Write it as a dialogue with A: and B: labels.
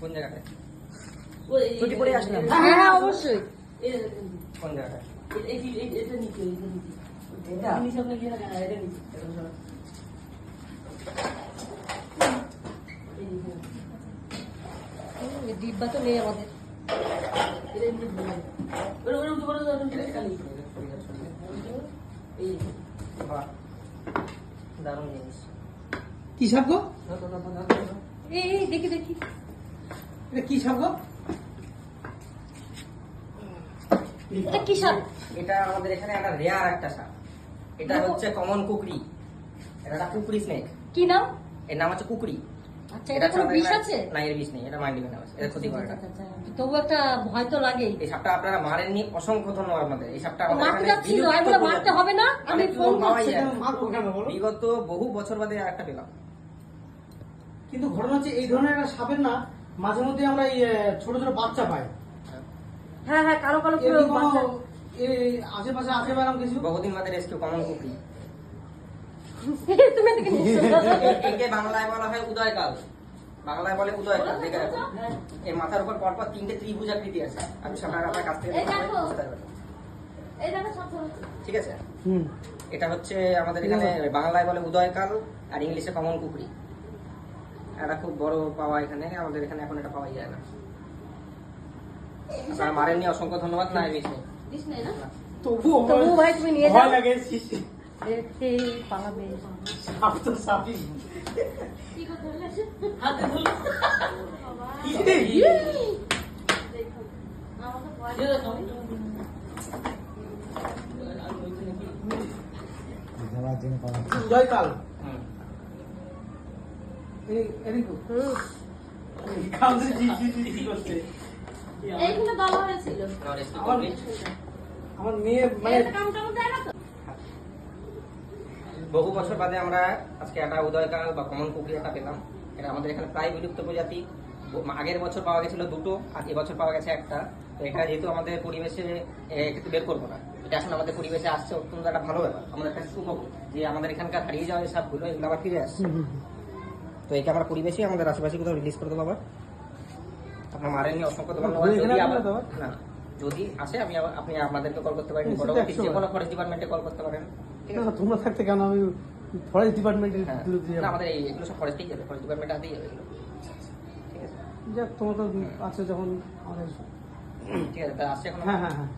A: কোন জায়গাটায়?
B: ছুটি পড়ে আসলাম।
C: হ্যাঁ হ্যাঁ অবশ্যই।
A: কোন জায়গাটায়?
C: ডিব্বা তো নেই আমাদের।
A: বাহ দারুণ জিনিস।
B: কি সাপ গো।
C: এই দেখি দেখি।
B: এটা কি সাপ গো?
C: এটা কি সাপ?
A: এটা আমাদের এখানে একটা রেয়ার একটা সাপ। এটা হচ্ছে কমন কুকরি। এটা একটা কুকরি স্নেক
C: কি নাম?
A: এর নাম হচ্ছে কুকরি।
C: আচ্ছা এটা কোনো বিষ আছে?
A: না এর বিষ নেই। এটা মাইন্ড ভেনামাস এটা ক্ষতি করে না।
C: আচ্ছা, আচ্ছা। তবু একটা ভয় তো লাগেই।
A: এই সাপটা আপনারা মারেননি অসংখ্য ধন্যবাদ আমাদের এই সাপটা আমাদের
C: মারতে। মারতে হবে না? আমি ফোন করছি।
A: বিগত বহু বছর বাদে আর একটা পেলাম।
B: কিন্তু ঘটনা হচ্ছে এই ধরনের একটা সাপের না মাঝে মধ্যে আমরা এই ছোট ছোট বাচ্চা পাই।
C: হ্যাঁ হ্যাঁ কালো কালো পুরো বাচ্চা।
B: এই আশেপাশে আছে ম্যাডাম কিছু?
A: বহুদিন বাদে রেস্কিউ কমন
C: তুমি
A: একে বাংলায় বলা হয় উদয়কাল। বাংলায় বলে উদয়কাল দেখে রাখুন এর মাথার উপর পরপর তিনটে ত্রিভুজ আকৃতি আছে। আমি সামনে আপনার কাছ থেকে। ঠিক আছে?
B: হুম।
A: এটা হচ্ছে আমাদের এখানে বাংলায় বলে উদয়কাল আর ইংলিশে কমন কুকরি এটা খুব বড় পাওয়া এখানে আমাদের এখানে এখন এটা পাওয়া যায় না। আপনারা মারেননি অসংখ্য ধন্যবাদ না বেশি
C: দিস নাই না?
B: তবুও
C: তবু ভাই তুমি নিয়ে যাও।
B: লাগে
C: দেখতে পালাবে
B: সাপ তো সাপই।
C: কি করতে হবে আমাকে ভয়
B: জয়কাল।
A: আমার
B: মেয়ে মানে
A: বহু বছর বাদে আমরা আজকে একটা উদয়কাল বা কমন কুকরি একটা পেলাম। এটা আমাদের এখানে প্রায় বিলুপ্ত প্রজাতি। আগের বছর পাওয়া গেছিল দুটো আর এবছর পাওয়া গেছে একটা। তো এটা যেহেতু আমাদের পরিবেশে এ, কিন্তু বের করব না। এটা এখন আমাদের পরিবেশে আসছে অত্যন্ত একটা ভালো ব্যাপার। আমাদের একটা সুখবর যে আমাদের এখানকার হারিয়ে যাওয়া সবগুলো এগুলো আবার ফিরে আসছে। তো একে আমরা পরিবেশে আমাদের আশেপাশে কোথাও রিলিজ করে দেবো আবার। আপনার মারেননি অসংখ্য ধন্যবাদ। যদি আবার না যদি আসে আমি আপনি আমাদেরকে কল করতে পারেন
B: সেটা
A: পরবর্তী যে কোনো ফরেস্ট ডিপার্টমেন্টে কল করতে পারেন। ঠিক আছে?
B: তোমরা থাকতে কেন? আমি ফরেস্ট
A: হ্যাঁ।
B: যাব।
A: আমাদের এগুলো সব ফরেস্টেই যাবে ফরেস্ট ডিপার্টমেন্ট হাতেই যাবে এগুলো। ঠিক আছে?
B: যাক তোমার তো আছে যখন আমাদের
A: ঠিক আছে আসছে এখন?
B: হ্যাঁ হ্যাঁ হ্যাঁ।